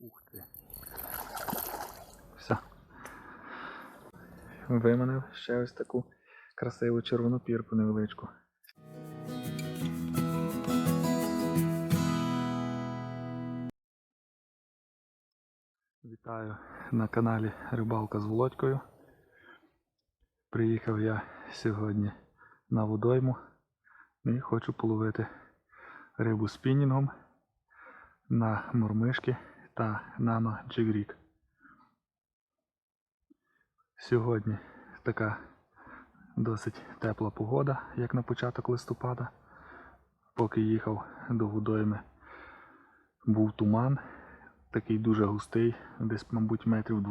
Ух ти. Все. Виманив ще ось таку красиву червону пірку невеличку. Вітаю на каналі Рибалка з Володькою. Приїхав я сьогодні на водойму і хочу половити рибу спінінгом на мормишки та нано джигрік. Сьогодні така досить тепла погода, як на початок листопада. Поки їхав до водойми, був туман, такий дуже густий, десь, мабуть, метрів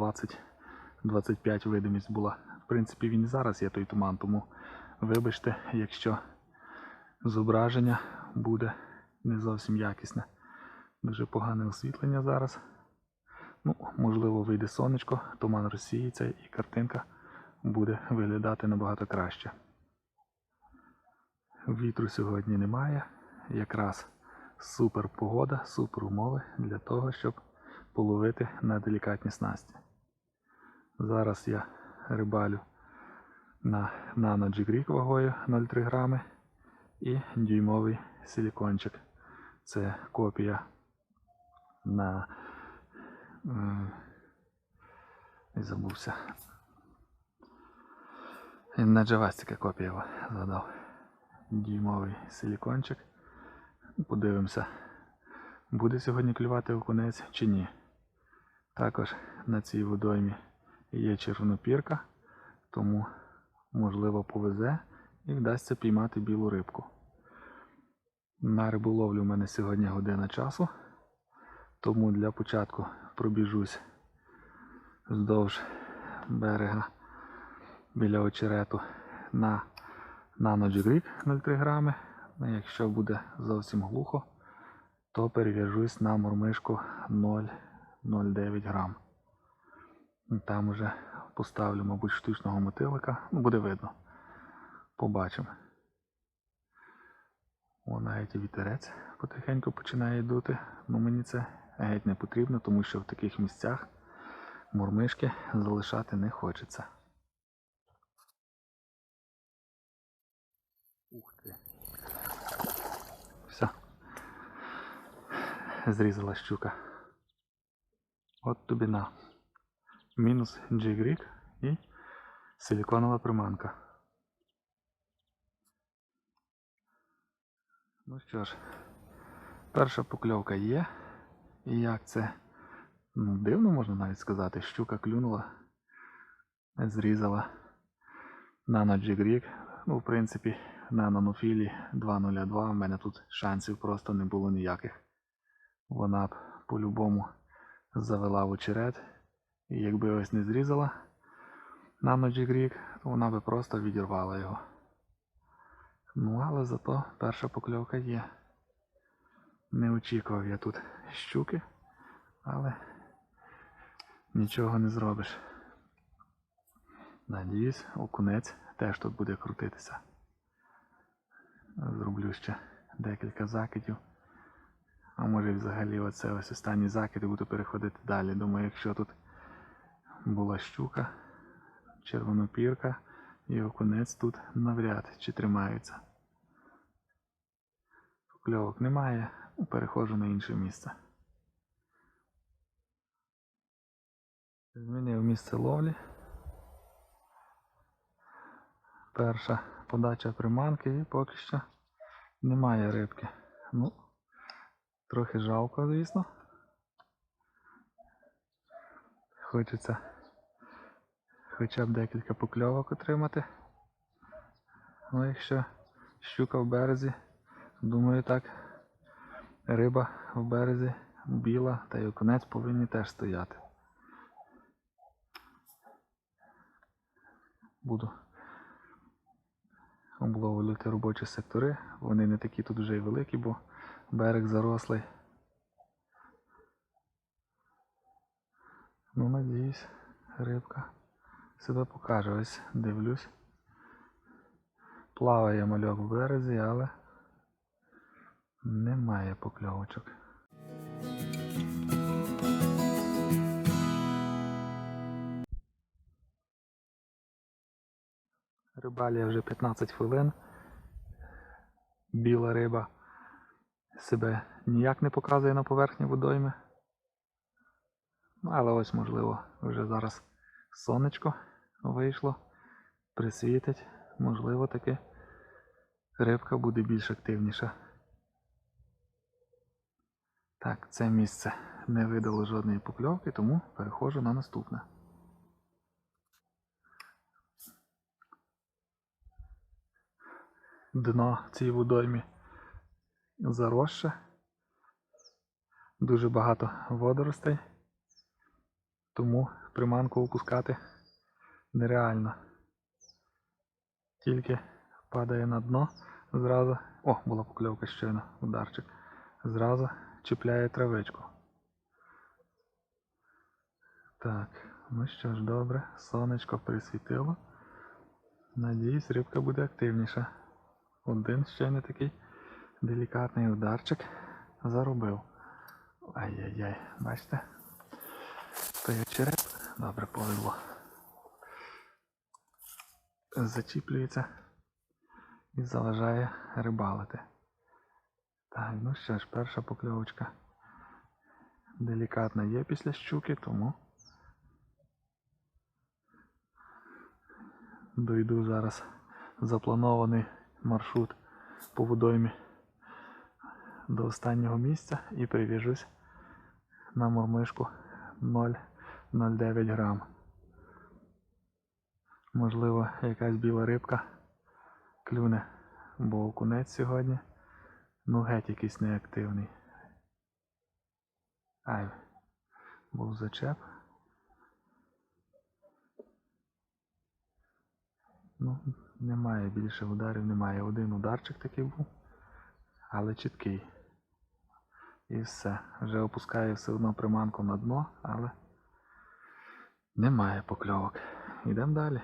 20-25 видимість була. В принципі, він і зараз є той туман, тому вибачте, якщо зображення буде не зовсім якісне. Дуже погане освітлення зараз. Ну, можливо, вийде сонечко, туман розсіється і картинка буде виглядати набагато краще. Вітру сьогодні немає. Якраз супер погода, супер умови для того, щоб половити на делікатні снасті. Зараз я рибалю на Jig вагою 0,3 грами і дюймовий силікончик. Це копія на і забувся. На джавастика копія його згадав. Дюймовий силікончик. Подивимося, буде сьогодні клювати окунець чи ні. Також на цій водоймі є червонопірка, тому можливо повезе і вдасться піймати білу рибку. На риболовлю в мене сьогодні година часу, тому для початку пробіжусь вздовж берега біля очерету на наноджигрік 0,3 грами. Ну, Якщо буде зовсім глухо, то перев'яжусь на мормишку 0,09 грам. Там уже поставлю, мабуть, штучного мотилика. Ну, буде видно. Побачимо. О, навіть вітерець потихеньку починає дути. Ну мені це геть не потрібно, тому що в таких місцях мурмишки залишати не хочеться. Ух ти. Все. Зрізала щука. От тобі на. Мінус джигрік і силіконова приманка. Ну що ж, перша покльовка є. І як це ну, дивно можна навіть сказати, щука клюнула, зрізала наноджигрік. Ну, в принципі, на нанофілі 2.02 в мене тут шансів просто не було ніяких. Вона б по-любому завела в очерет. І якби ось не зрізала наноджигрік, то вона би просто відірвала його. Ну, але зато перша покльовка є. Не очікував я тут щуки, але нічого не зробиш. Надіюсь, окунець теж тут буде крутитися. Зроблю ще декілька закидів. А може взагалі оце ось останній закид і буду переходити далі. Думаю, якщо тут була щука, червонопірка і окунець тут навряд чи тримаються. Покльовок немає, переходжу на інше місце. Змінив місце ловлі. Перша подача приманки і поки що немає рибки. Ну, трохи жалко, звісно. Хочеться хоча б декілька покльовок отримати. Ну, якщо щука в березі, думаю так, риба в березі біла та й окунець повинні теж стояти. Буду обловлювати робочі сектори. Вони не такі тут вже й великі, бо берег зарослий. Ну, надіюсь, рибка себе покаже. Ось дивлюсь. Плаває мальок в березі, але немає покльовочок. Рибалія вже 15 хвилин. Біла риба себе ніяк не показує на поверхні водойми. Але ось, можливо, вже зараз сонечко вийшло, присвітить, можливо, таки рибка буде більш активніша. Так, це місце не видало жодної покльовки, тому переходжу на наступне. Дно цій водоймі заросше. Дуже багато водоростей, тому приманку опускати нереально. Тільки падає на дно, зразу. О, була покльовка щойно, ударчик. Зразу чіпляє травичку. Так, ну що ж, добре, сонечко присвітило. Надіюсь, рибка буде активніша. Один ще не такий делікатний ударчик заробив. Ай-яй-яй, бачите? Той череп, добре повезло. Зачіплюється і заважає рибалити. Ну що ж, перша покльовочка делікатна є після щуки, тому дойду зараз запланований маршрут по водоймі до останнього місця і прив'яжусь на мормишку 0,09 грам. Можливо, якась біла рибка клюне, бо окунець сьогодні. Ну геть якийсь неактивний. Ай, був зачеп. Ну, немає більше ударів, немає. Один ударчик такий був, але чіткий. І все. Вже опускаю все одно приманку на дно, але немає покльовок. Йдемо далі.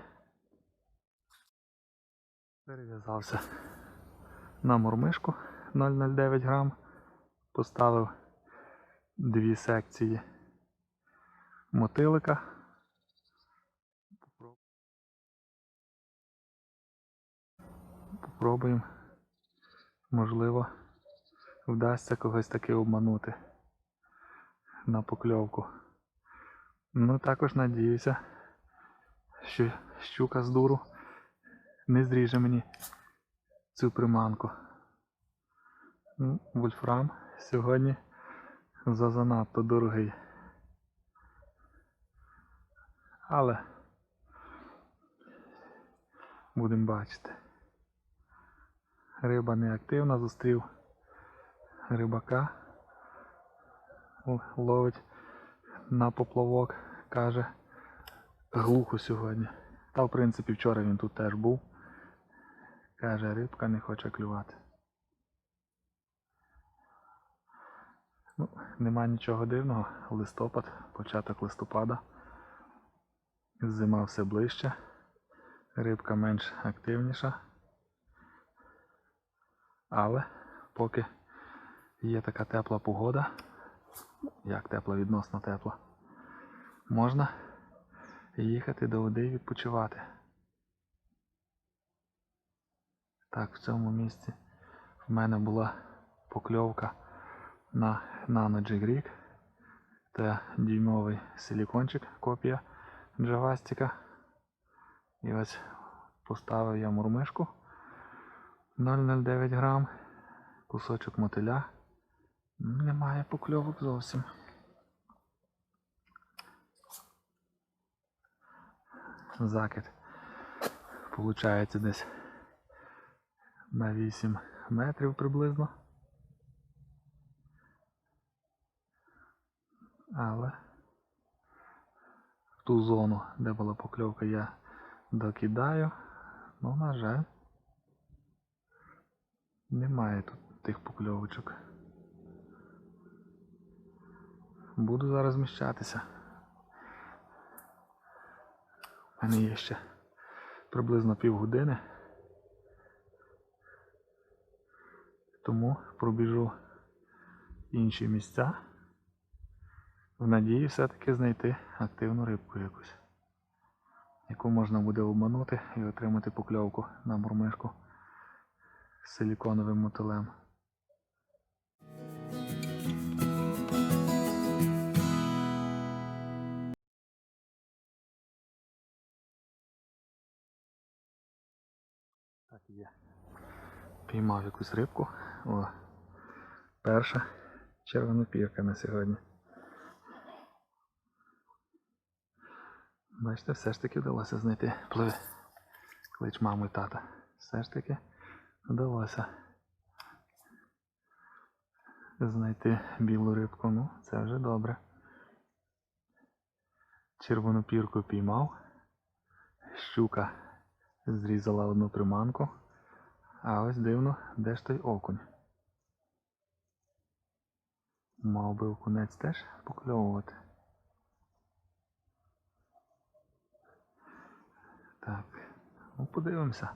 Перев'язався на мормишку 0,09 грам. Поставив дві секції мотилика. Попробуємо. Можливо, вдасться когось таки обманути на покльовку. Ну, також надіюся, що щука з дуру не зріже мені цю приманку. Ну, Вольфрам сьогодні зазанадто дорогий. Але будемо бачити. Риба неактивна, зустрів рибака, ловить на поплавок, каже, глухо сьогодні. Та в принципі вчора він тут теж був. Каже, рибка не хоче клювати. Ну, нема нічого дивного. Листопад, початок листопада. Зима все ближче. Рибка менш активніша. Але поки є така тепла погода, як тепла, відносно тепла, можна їхати до води і відпочивати. Так, в цьому місці в мене була покльовка на Nano Jig Це дюймовий силікончик, копія джавастика. І ось поставив я мурмишку 0,09 грам, кусочок мотиля. Немає покльовок зовсім. Закид. Получається десь на 8 метрів приблизно. Але в ту зону, де була покльовка, я докидаю. Ну, на жаль, немає тут тих покльовочок. Буду зараз зміщатися. У мене є ще приблизно півгодини. Тому пробіжу інші місця. В надії все-таки знайти активну рибку якусь. яку можна буде обманути і отримати покльовку на мурмишку з силіконовим мотилем. Так є. Піймав якусь рибку. О, перша червонопірка на сьогодні. Бачите, все ж таки вдалося знайти пливи. Клич маму і тата. Все ж таки вдалося знайти білу рибку. Ну, це вже добре. Червону пірку піймав. Щука зрізала одну приманку. А ось дивно, де ж той окунь? Мав би окунець теж покльовувати. Так, ну подивимося.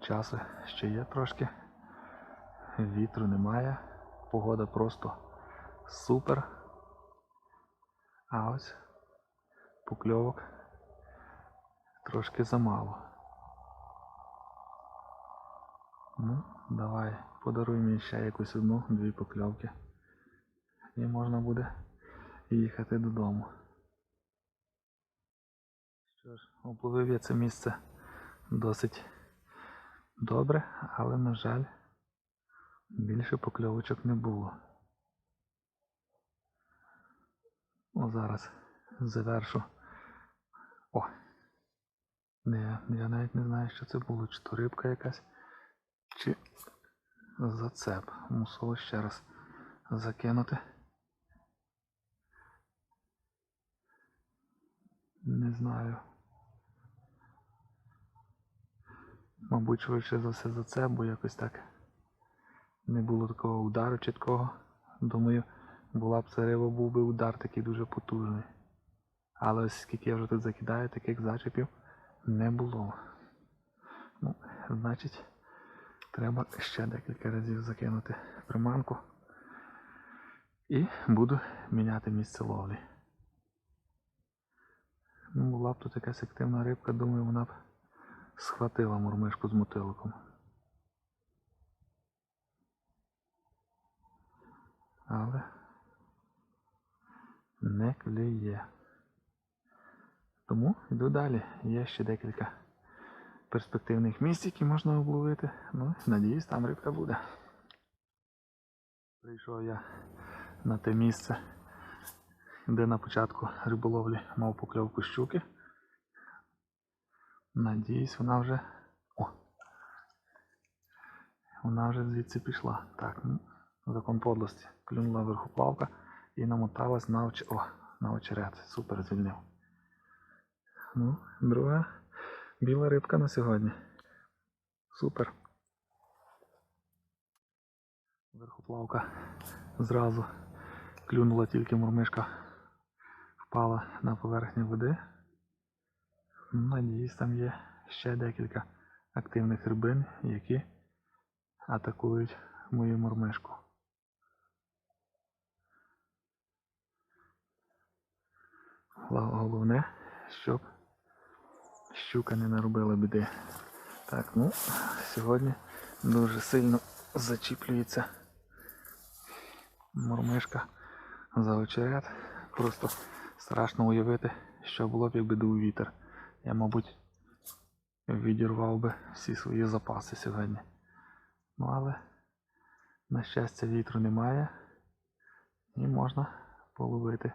Часу ще є трошки. Вітру немає. Погода просто супер. А ось покльовок трошки замало. Ну, давай, подаруй мені ще якусь одну, дві покльовки. І можна буде їхати додому. Що ж, опловив я це місце досить добре, але, на жаль, більше покльовочок не було. О, зараз завершу. О! Не, я навіть не знаю, що це було, чи то рибка якась, чи зацеп. Мусило ще раз закинути. Не знаю. Мабуть, швидше за все за це, бо якось так не було такого удару чіткого. Думаю, була б це риба, був би удар такий дуже потужний. Але ось скільки я вже тут закидаю, таких зачепів не було. Ну, значить, треба ще декілька разів закинути приманку. І буду міняти місце ловлі. Ну, була б тут якась активна рибка, думаю, вона б схватила мурмишку з мотиликом. Але не клює. Тому йду далі. Є ще декілька перспективних місць, які можна обловити. Ну, надіюсь, там рибка буде. Прийшов я на те місце, де на початку риболовлі мав покльовку щуки. Надіюсь, вона вже... О! Вона вже звідси пішла. Так, ну, закон подлості. Клюнула верхоплавка і намоталась на, оч... О, на очерет. Супер звільнив. Ну, друга біла рибка на сьогодні. Супер. Верхоплавка зразу клюнула тільки мурмишка впала на поверхню води. Надіюсь, там є ще декілька активних рибин, які атакують мою мурмишку. Головне, щоб щука не наробила біди. Так, ну, сьогодні дуже сильно зачіплюється мурмишка за очерет. Просто страшно уявити, що було б, якби дув вітер. Я, мабуть, відірвав би всі свої запаси сьогодні. Ну, але, на щастя, вітру немає і можна половити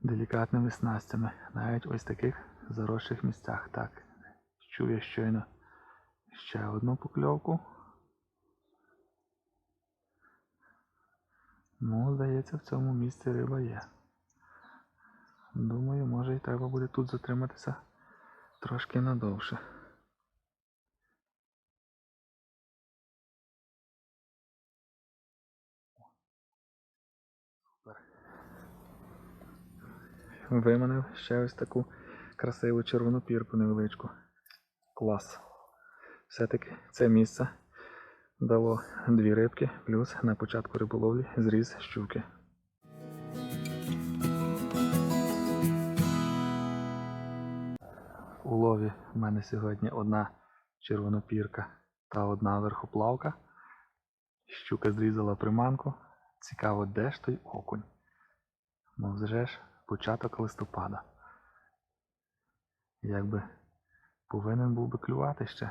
делікатними снастями, навіть ось таких заросших місцях. Так, чую щойно ще одну покльовку. Ну, здається, в цьому місці риба є. Думаю, може і треба буде тут затриматися трошки надовше. Виманив ще ось таку красиву червону пірку невеличку. Клас. Все-таки це місце дало дві рибки, плюс на початку риболовлі зріз щуки. Улові в мене сьогодні одна червонопірка та одна верхоплавка. Щука зрізала приманку. Цікаво, де ж той окунь? Ну вже ж початок листопада. Якби повинен був би клювати ще.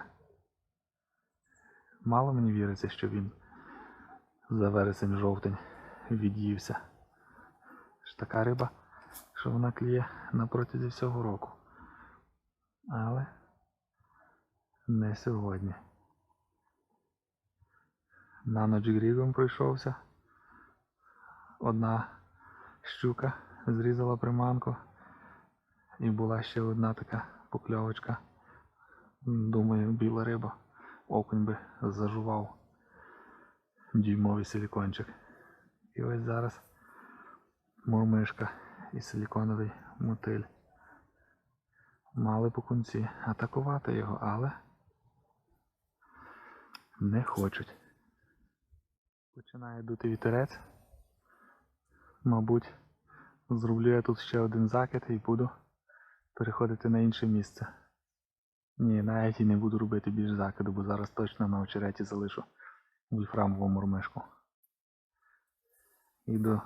Мало мені віриться, що він за вересень-жовтень від'ївся. Така риба, що вона клює на протязі всього року. Але не сьогодні. На Нано джигрігом пройшовся. Одна щука зрізала приманку. І була ще одна така покльовочка. Думаю, біла риба. Окунь би зажував дюймовий силікончик. І ось зараз мурмишка і силіконовий мотиль. Мали по кінці атакувати його, але не хочуть. Починає дути вітерець. Мабуть, зроблю я тут ще один закид і буду переходити на інше місце. Ні, навіть і не буду робити більш закиду, бо зараз точно на очереті залишу вольфрамову мурмишку. Іду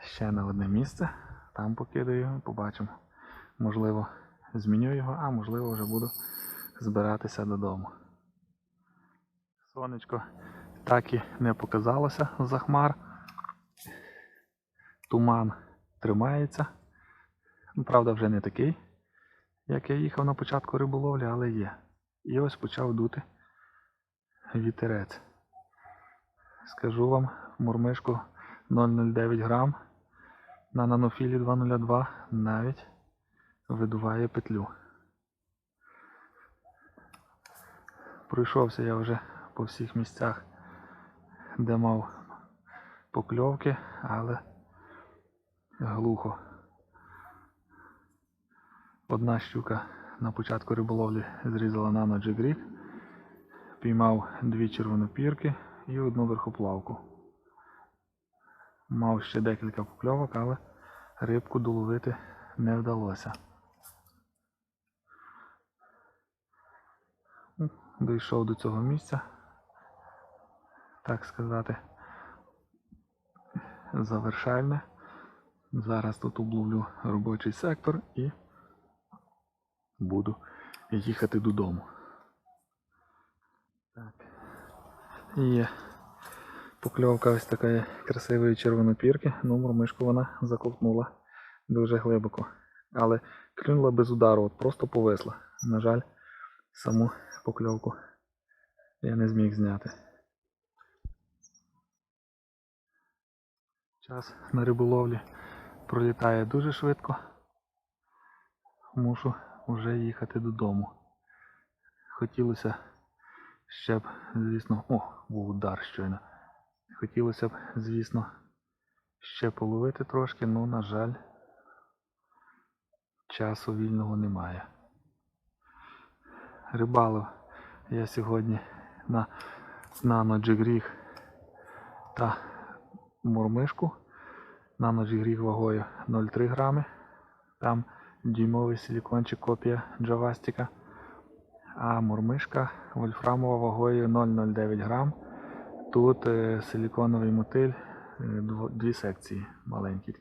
ще на одне місце, там покидаю, побачимо. Можливо, зміню його, а можливо вже буду збиратися додому. Сонечко так і не показалося за хмар. Туман тримається. Правда, вже не такий, як я їхав на початку риболовлі, але є. І ось почав дути вітерець. Скажу вам, мурмишку 0,09 грам на нанофілі 202 навіть видуває петлю. Пройшовся я вже по всіх місцях, де мав покльовки, але глухо. Одна щука на початку риболовлі зрізала нано джигрік, піймав дві червонопірки і одну верхоплавку. Мав ще декілька покльовок, але рибку доловити не вдалося. Ну, Дійшов до цього місця, так сказати, завершальне. Зараз тут обловлю робочий сектор і буду їхати додому. Так. Є покльовка ось такої красивої червонопірки. Ну, мурмишку вона заковтнула дуже глибоко. Але клюнула без удару, от просто повисла. На жаль, саму покльовку я не зміг зняти. Час на риболовлі пролітає дуже швидко. Мушу вже їхати додому. Хотілося ще б, звісно, о, був удар щойно. Хотілося б, звісно, ще половити трошки, але, на жаль, часу вільного немає. Рибалив я сьогодні на нано джигріг та мурмишку. Нано джигріг вагою 0,3 грами. Там дюймовий силікончик копія джавастика. А мурмишка вольфрамова вагою 0,09 грам. Тут е, силіконовий мотиль, е, дві секції маленькі.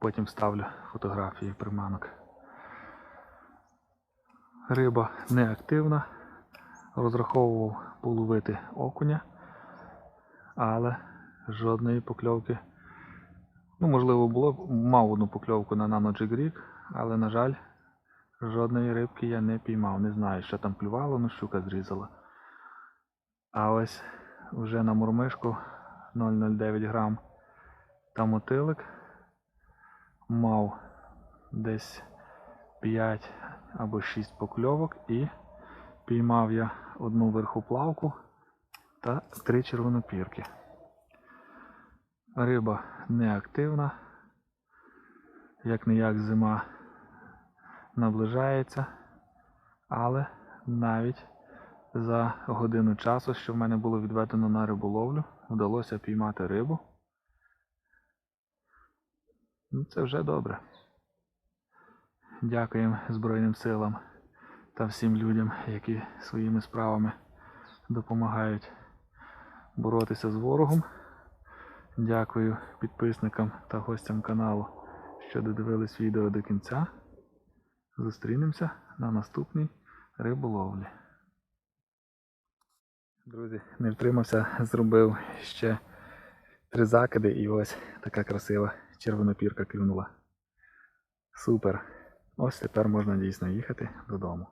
Потім ставлю фотографії приманок. Риба неактивна. Розраховував половити окуня, але жодної покльовки. Ну, можливо, було мав одну покльовку на Jig але, на жаль, жодної рибки я не піймав. Не знаю, що там клювало, ну щука зрізала. А ось вже на мурмишку 0,09 грам та мотилик мав десь 5 або 6 покльовок і піймав я одну верхоплавку та три червонопірки. Риба неактивна, як не як зима наближається, але навіть за годину часу, що в мене було відведено на риболовлю, вдалося піймати рибу. Ну, Це вже добре. Дякуємо Збройним силам та всім людям, які своїми справами допомагають боротися з ворогом. Дякую підписникам та гостям каналу, що додивились відео до кінця. Зустрінемося на наступній риболовлі. Друзі, не втримався, зробив ще три закиди і ось така красива червонопірка клюнула. Супер. Ось тепер можна дійсно їхати додому.